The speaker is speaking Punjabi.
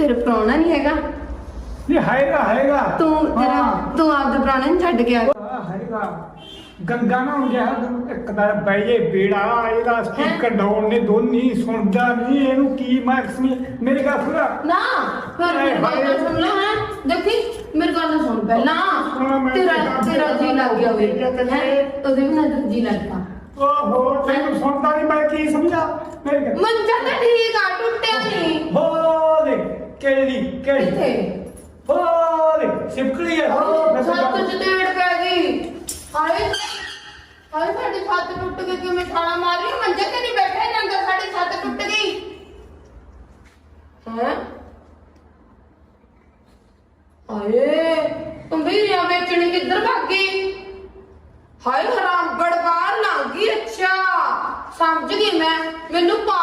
ਤੇਰਾ ਪ੍ਰਾਹੁਣਾ ਨਹੀਂ ਹੈਗਾ। ਨਹੀਂ ਹੈਗਾ ਹੈਗਾ। ਤੂੰ ਤੇਰਾ ਹਾਂ। ਤੂੰ ਆਪਦਾ ਪ੍ਰਾਹੁਣਾ ਨਹੀਂ ਛੱਡ ਕੇ ਆ। ਹਾਂ, ਹੈਗਾ। ਗੰਗਾ ਨਾ ਹੋ ਗਿਆ ਇੱਕ ਦਾ ਬਈਏ ਬੇੜਾ ਇਹਦਾ ਸਪੀਕਰ ਡਾਊਨ ਨੇ ਦੋਨੀ ਸੁਣਦਾ ਨਹੀਂ ਇਹਨੂੰ ਕੀ ਮਾਰਕਸ ਨਹੀਂ ਮੇਰੇ ਗੱਲ ਸੁਣਾ ਨਾ ਫਿਰ ਮੇਰੀ ਗੱਲ ਤਾਂ ਸੁਣ ਲੈ ਹੈਂ? ਦੇਖੀ ਮੇਰੀ ਗੱਲ ਤਾਂ ਸੁਣ ਪਹਿਲਾਂ। ਤੇਰਾ ਤੇ ਤੇਰਾ ਜੀ ਲੱਗ ਗਿਆ ਵੇ ਹੈ? ਤੇ? ਉਹਦੇ ਵੀ ਨਾ ਜੀ ਲੱਗਦਾ ਓਹੋ ਤੈਨੂੰ ਸੁਣਦਾ ਨਹੀਂ ਮੈਂ ਕੀ ਸਮਝਾ? ਮੇਰੇ ਗੱਲ ਮੰਜਾ ਤਾਂ ਠੀਕ ਆ ਦੇ ਕਿਹੜੀ ਕਿਹੜੀ ਕਿੱਥੇ? ਹੋ ਦੇ ਸਿਪਕਲੀ ਹੈ ਮੈਂ ਛੱਤ ਚ ਤੇੜ ਪੈ ਗਈ। ਹਾਏ ਹਾਏ ਸਾਡੀ ਛੱਤ ਟੁੱਟ ਗਈ ਕਿਵੇਂ ਛਾਲਾ ਮਾਰ ਰਹੀ ਮੰਜੇ ਤੇ ਨਹੀਂ ਬੈਠੇ ਜਾਂਦਾ ਸਾਡੀ ਛੱਤ ਟੁੱਟ ਗਈ। ਹੈ? ਹਾਏ ਕੰਬੀਰੀਆਂ ਵੇਚਣੀ ਕਿੱਧਰ ਭੱਗ ਗਈ? ਹਾਏ ਹਰਾਮ ਬੜਬਾਰ ਲੰਘ ਗਈ ਅੱਛਾ। ਸਮਝ ਗਈ ਮੈਂ? ਮੈਨੂੰ ਪਾ